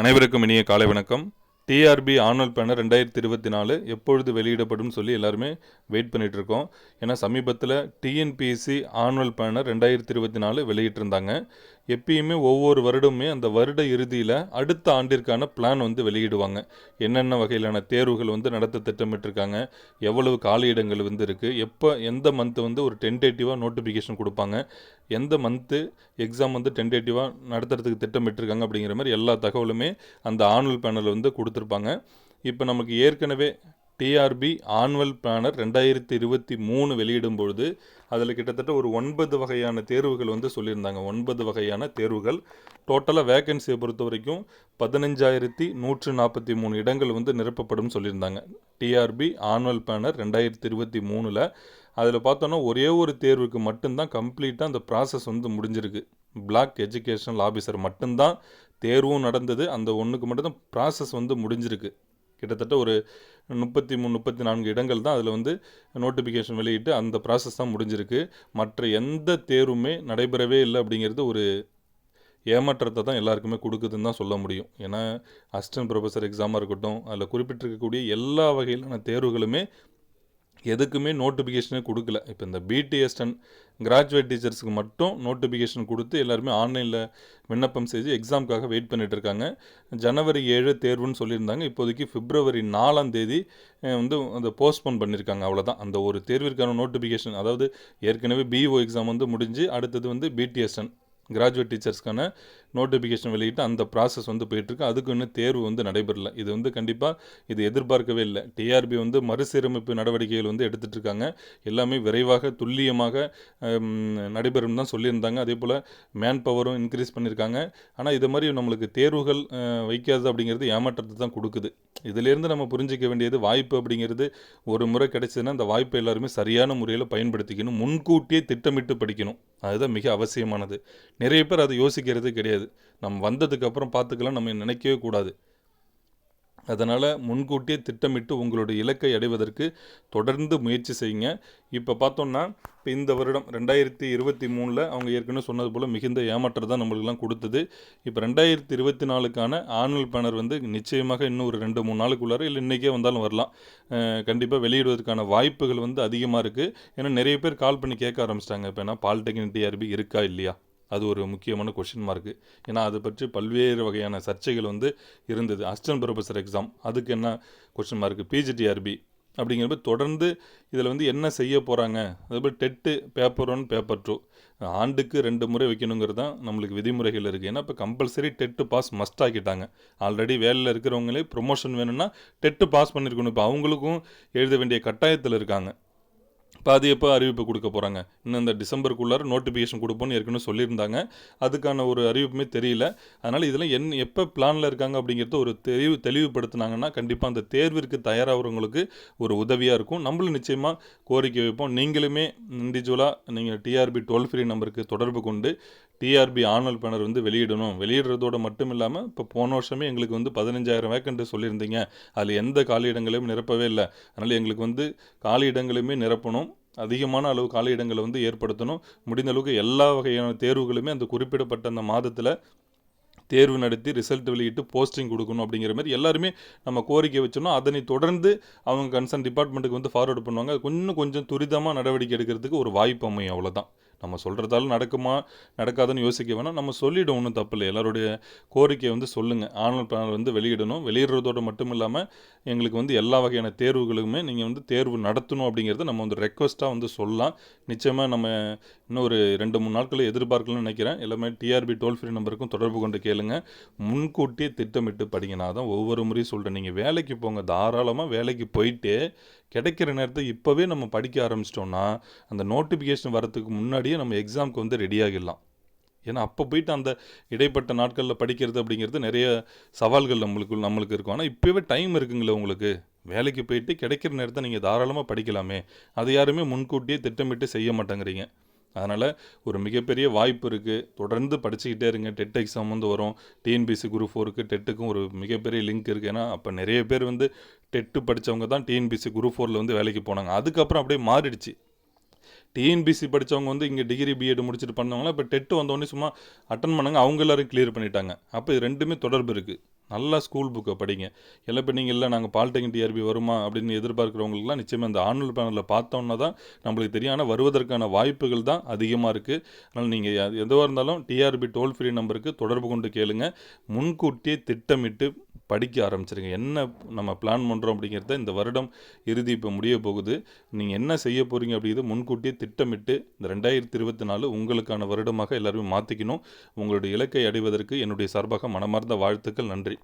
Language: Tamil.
அனைவருக்கும் இனிய காலை வணக்கம். டிஆர்பி ஆனுவல் பேனர் ரெண்டாயிரத்தி இருபத்தி நாலு எப்பொழுது வெளியிடப்படும் சொல்லி எல்லாருமே வெயிட் பண்ணிகிட்டு இருக்கோம் ஏன்னா சமீபத்தில் டிஎன்பிஎஸ்சி ஆனுவல் பேனர் ரெண்டாயிரத்தி இருபத்தி நாலு வெளியிட்டிருந்தாங்க. எப்பயுமே ஒவ்வொரு வருடமுமே அந்த வருட இறுதியில் அடுத்த ஆண்டிற்கான பிளான் வந்து வெளியிடுவாங்க. என்னென்ன வகையிலான தேர்வுகள் வந்து நடத்த திட்டமிட்டிருக்காங்க எவ்வளவு காலியிடங்கள் வந்து இருக்குது எப்போ எந்த மந்த்து வந்து ஒரு டென்டேட்டிவாக நோட்டிஃபிகேஷன் கொடுப்பாங்க எந்த மந்த்து எக்ஸாம் வந்து டென்டேட்டிவாக நடத்துறதுக்கு திட்டமிட்டிருக்காங்க அப்படிங்கிற மாதிரி எல்லா தகவலுமே அந்த ஆனுவல் பேனல் வந்து கொடுத்துருப்பாங்க. இப்போ நமக்கு ஏற்கனவே டிஆர்பி ஆனுவல் பிளானர் ரெண்டாயிரத்தி இருபத்தி மூணு வெளியிடும் பொழுது அதில் கிட்டத்தட்ட ஒரு ஒன்பது வகையான தேர்வுகள் வந்து சொல்லியிருந்தாங்க. ஒன்பது வகையான தேர்வுகள். டோட்டலாக வேகன்சியை பொறுத்த வரைக்கும் பதினஞ்சாயிரத்தி நூற்று நாற்பத்தி மூணு இடங்கள் வந்து நிரப்பப்படும் சொல்லியிருந்தாங்க. டிஆர்பி ஆனுவல் பிளானர் ரெண்டாயிரத்தி இருபத்தி மூணில் அதில் பார்த்தோன்னா ஒரே ஒரு தேர்வுக்கு மட்டும்தான் கம்ப்ளீட்டாக அந்த ப்ராசஸ் வந்து முடிஞ்சிருக்கு. பிளாக் எஜுகேஷனல் ஆஃபீஸர் மட்டும்தான் தேர்வும் நடந்தது. அந்த ஒன்றுக்கு மட்டும்தான் ப்ராசஸ் வந்து முடிஞ்சிருக்கு. கிட்டத்தட்ட ஒரு முப்பத்தி மூணு முப்பத்தி நான்கு இடங்கள் தான் அதில் வந்து நோட்டிஃபிகேஷன் வெளியிட்டு அந்த ப்ராசஸ் தான் முடிஞ்சிருக்கு. மற்ற எந்த தேர்வுமே நடைபெறவே இல்லை அப்படிங்கிறது ஒரு ஏமாற்றத்தை தான் எல்லாருக்குமே கொடுக்குதுன்னு தான் சொல்ல முடியும். ஏன்னா அசிஸ்டன்ட் ப்ரொஃபஸர் எக்ஸாமாக இருக்கட்டும் அதில் குறிப்பிட்டிருக்கக்கூடிய எல்லா வகையிலான தேர்வுகளுமே எதுக்குமே நோட்டிஃபிகேஷனே கொடுக்கல. இப்போ இந்த பிடிஎஸ்டன் கிராஜுவேட் டீச்சர்ஸுக்கு மட்டும் நோட்டிஃபிகேஷன் கொடுத்து எல்லாருமே ஆன்லைனில் விண்ணப்பம் செய்து எக்ஸாமுக்காக வெயிட் பண்ணிட்டு இருக்காங்க. ஜனவரி ஏழு தேர்வுன்னு சொல்லியிருந்தாங்க. இப்போதைக்கு பிப்ரவரி நாலாம் தேதி வந்து அந்த போஸ்ட்போன் பண்ணியிருக்காங்க அவ்வளோதான் அந்த ஒரு தேர்விற்கான நோட்டிஃபிகேஷன் அதாவது ஏற்கனவே பிஇஓ எக்ஸாம் வந்து முடிஞ்சு அடுத்தது வந்து பிடிஎஸ்என் கிராஜுவேட் டீச்சர்ஸ்க்கான நோட்டிஃபிகேஷன் வெளியிட்டு அந்த ப்ராசஸ் வந்து போயிட்டுருக்கு. அதுக்கு இன்னும் தேர்வு வந்து நடைபெறல. இது வந்து கண்டிப்பாக இது எதிர்பார்க்கவே இல்லை. டிஆர்பி வந்து மறுசீரமைப்பு நடவடிக்கைகள் வந்து எடுத்துகிட்டு இருக்காங்க எல்லாமே விரைவாக துல்லியமாக நடைபெறும் தான் சொல்லியிருந்தாங்க. அதே போல் மேன் பவரும் இன்க்ரீஸ் பண்ணியிருக்காங்க ஆனால் இது மாதிரி நம்மளுக்கு தேர்வுகள் வைக்காது அப்படிங்கிறது ஏமாற்றத்தை தான் கொடுக்குது. இதிலேருந்து நம்ம புரிஞ்சிக்க வேண்டியது வாய்ப்பு அப்படிங்கிறது ஒரு முறை கிடைச்சதுன்னா அந்த வாய்ப்பை எல்லாருமே சரியான முறையில் பயன்படுத்திக்கணும். முன்கூட்டியே திட்டமிட்டு படிக்கணும். அதுதான் மிக அவசியமானது. நிறைய பேர் அதை யோசிக்கிறது கிடையாது. நம்ம வந்ததுக்கப்புறம் பார்த்துக்கலாம் நம்ம நினைக்கவே கூடாது. அதனால் முன்கூட்டியே திட்டமிட்டு உங்களுடைய இலக்கை அடைவதற்கு தொடர்ந்து முயற்சி செய்யுங்க. இப்போ பார்த்தோம்னா இப்போ இந்த வருடம் ரெண்டாயிரத்தி இருபத்தி மூணில் அவங்க ஏற்கனவே சொன்னது போல் மிகுந்த ஏமாற்றம் தான் நம்மளுக்கெல்லாம் கொடுத்தது. இப்போ ரெண்டாயிரத்தி இருபத்தி நாலுக்கான ஆனுவல் பேனர் வந்து நிச்சயமாக இன்னும் ஒரு ரெண்டு மூணு நாளுக்குள்ளார இல்லை இன்றைக்கே வந்தாலும் வரலாம். கண்டிப்பாக வெளியிடுவதற்கான வாய்ப்புகள் வந்து அதிகமாக இருக்குது ஏன்னா நிறைய பேர் கால் பண்ணி கேட்க ஆரம்பிச்சிட்டாங்க. இப்போ ஏன்னா பாலிடெக்னிக் டிஆர்பி இருக்கா இல்லையா? அது ஒரு முக்கியமான கொஷின் மார்க்கு ஏன்னா அதை பற்றி பல்வேறு வகையான சர்ச்சைகள் வந்து இருந்தது. அசிஸ்டன்ட் ப்ரொஃபஸர் எக்ஸாம் அதுக்கு என்ன கொஷின் மார்க்கு பிஜிடிஆர்பி அப்படிங்கிறப்ப தொடர்ந்து இதில் வந்து என்ன செய்ய போகிறாங்க அதேபோல் TET paper one paper two ஆண்டுக்கு ரெண்டு முறை வைக்கணுங்கிறது தான் நம்மளுக்கு விதிமுறைகள் இருக்குது ஏன்னா இப்போ கம்பல்சரி டெட்டு பாஸ் மஸ்ட் ஆக்கிட்டாங்க. ஆல்ரெடி வேலையில் இருக்கிறவங்களே ப்ரொமோஷன் வேணும்னா டெட்டு பாஸ் பண்ணியிருக்கணும் இப்போ அவங்களுக்கும் எழுத வேண்டிய கட்டாயத்தில் இருக்காங்க. அது எப்போ அறிவிப்பு கொடுக்க போகிறாங்க இன்னும் இந்த டிசம்பருக்குள்ளார நோட்டிஃபிகேஷன் கொடுப்போம்னு ஏற்கனவே சொல்லியிருந்தாங்க. அதுக்கான ஒரு அறிவிப்புமே தெரியல. அதனால் இதெல்லாம் என் எப்போ பிளானில் இருக்காங்க அப்படிங்கிறத ஒரு தெளிவு தெளிவுபடுத்தினாங்கன்னா கண்டிப்பாக அந்த தேர்விற்கு தயாராகிறவங்களுக்கு ஒரு உதவியாக இருக்கும். நம்மளும் நிச்சயமாக கோரிக்கை வைப்போம். நீங்களுமே இண்டிவிஜுவலாக நீங்கள் டிஆர்பி டோல் ஃப்ரீ நம்பருக்கு தொடர்பு கொண்டு டிஆர்பி ஆனுவல் பேனர் வந்து வெளியிடணும். வெளியிடுறதோட மட்டும் இல்லாமல் இப்போ போன வருஷமே எங்களுக்கு வந்து பதினஞ்சாயிரம் வேக்கண்ட் சொல்லியிருந்தீங்க. அதில் எந்த காலியிடங்களையும் நிரப்பவே இல்லை. அதனால் எங்களுக்கு வந்து காலியிடங்களையுமே நிரப்பணும். அதிகமான அளவு காலியிடங்களை வந்து ஏற்படுத்தணும். முடிந்த அளவுக்கு எல்லா வகையான தேர்வுகளுமே அந்த குறிப்பிடப்பட்ட அந்த மாதத்தில் தேர்வு நடத்தி ரிசல்ட் வெளியிட்டு போஸ்டிங் கொடுக்கணும் அப்படிங்கிற மாதிரி எல்லாருமே நம்ம கோரிக்கை வச்சோம்னா அதனை தொடர்ந்து அவங்க கன்சர்ன் டிபார்ட்மெண்ட்டுக்கு வந்து ஃபார்வர்டு பண்ணுவாங்க. இன்னும் கொஞ்சம் துரிதமாக நடவடிக்கை எடுக்கிறதுக்கு ஒரு வாய்ப்பு அமையும் அவ்வளோதான் நம்ம சொல்கிறதால நடக்குமா நடக்காதுன்னு யோசிக்க வேணாம். நம்ம சொல்லிவிடும் ஒன்றும் தப்பு இல்லை எல்லாருடைய கோரிக்கையை வந்து சொல்லுங்கள் ஆனுவல் பேனல் வந்து வெளியிடணும். வெளியிடுறதோடு மட்டும் இல்லாமல் எங்களுக்கு வந்து எல்லா வகையான தேர்வுகளுமே நீங்கள் வந்து தேர்வு நடத்தணும் அப்படிங்கிறத நம்ம வந்து ரெக்வஸ்ட்டாக வந்து சொல்லலாம். நிச்சயமாக நம்ம இன்னும் ஒரு ரெண்டு மூணு நாட்களில் எதிர்பார்க்கலாம்னு நினைக்கிறேன். எல்லாமே டிஆர்பி டோல் ஃப்ரீ நம்பருக்கும் தொடர்பு கொண்டு கேளுங்க. முன்கூட்டியே திட்டமிட்டு படிங்க. நான் தான் ஒவ்வொரு முறையும் சொல்கிறேன் நீங்கள் வேலைக்கு போங்க. தாராளமாக வேலைக்கு போயிட்டு கிடைக்கிற நேரத்தை இப்போவே நம்ம படிக்க ஆரம்பிச்சிட்டோம்னா அந்த நோட்டிஃபிகேஷன் வரத்துக்கு முன்னாடியே நம்ம எக்ஸாமுக்கு வந்து ரெடி ஆகிடலாம். ஏன்னா அப்போ போயிட்டு அந்த இடைப்பட்ட நாட்களில் படிக்கிறது அப்படிங்கிறது நிறைய சவால்கள் நம்மளுக்கு நம்மளுக்கு இருக்கும். ஆனால் இப்போவே டைம் இருக்குங்களே உங்களுக்கு. வேலைக்கு போயிட்டு கிடைக்கிற நேரத்தை நீங்கள் தாராளமாக படிக்கலாமே. அதை யாருமே முன்கூட்டியே திட்டமிட்டு செய்ய மாட்டேங்கிறீங்க. அதனால் ஒரு மிகப்பெரிய வாய்ப்பு இருக்குது தொடர்ந்து படிச்சுக்கிட்டே இருங்க. டெட் எக்ஸாம் வந்து வரும். டிஎன்பிசி குரூப் ஃபோருக்கு டெட்டுக்கும் ஒரு மிகப்பெரிய லிங்க் இருக்குது ஏன்னா அப்போ நிறைய பேர் வந்து டெட்டு படித்தவங்க தான் டிஎன்பிசி குரூப் ஃபோரில் வந்து வேலைக்கு போனாங்க. அதுக்கப்புறம் அப்படியே மாறிடுச்சு. டிஎன்பிசி படித்தவங்க வந்து இங்கே டிகிரி பிஎட் முடிச்சுட்டு பண்ணவங்களாம் இப்போ டெட்டு வந்தோடனே சும்மா அட்டன் பண்ணாங்க. அவங்க எல்லாரும் கிளியர் பண்ணிட்டாங்க. அப்போ இது ரெண்டுமே தொடர்பு இருக்குது நல்லா ஸ்கூல் புக்கை படிங்க. எல்லாம் இப்போ நீங்கள் இல்லை நாங்கள் பாலிடெக்னிக் டிஆர்பி வருமா? அப்படின்னு எதிர்பார்க்குறவங்களுக்குலாம் நிச்சயமாக இந்த ஆனுவல் பேனலில் பார்த்தோன்னா தான் நம்மளுக்கு தெரியும் ஆனால் வருவதற்கான வாய்ப்புகள் தான் அதிகமாக இருக்குது அதனால் நீங்கள் எதுவாக இருந்தாலும் டிஆர்பி டோல் ஃப்ரீ நம்பருக்கு தொடர்பு கொண்டு கேளுங்க. முன்கூட்டியே திட்டமிட்டு படிக்க ஆரம்பிச்சிருங்க. என்ன நம்ம பிளான் பண்ணுறோம் அப்படிங்கிறத இந்த வருடம் இறுதி இப்போ முடிய போகுது. நீங்கள் என்ன செய்ய போகிறீங்க அப்படிங்கிறது முன்கூட்டியே திட்டமிட்டு இந்த ரெண்டாயிரத்தி இருபத்தி நாலு உங்களுக்கான வருடமாக எல்லாருமே மாற்றிக்கணும் உங்களுடைய இலக்கை அடைவதற்கு என்னுடைய சார்பாக மனமார்ந்த வாழ்த்துக்கள். நன்றி.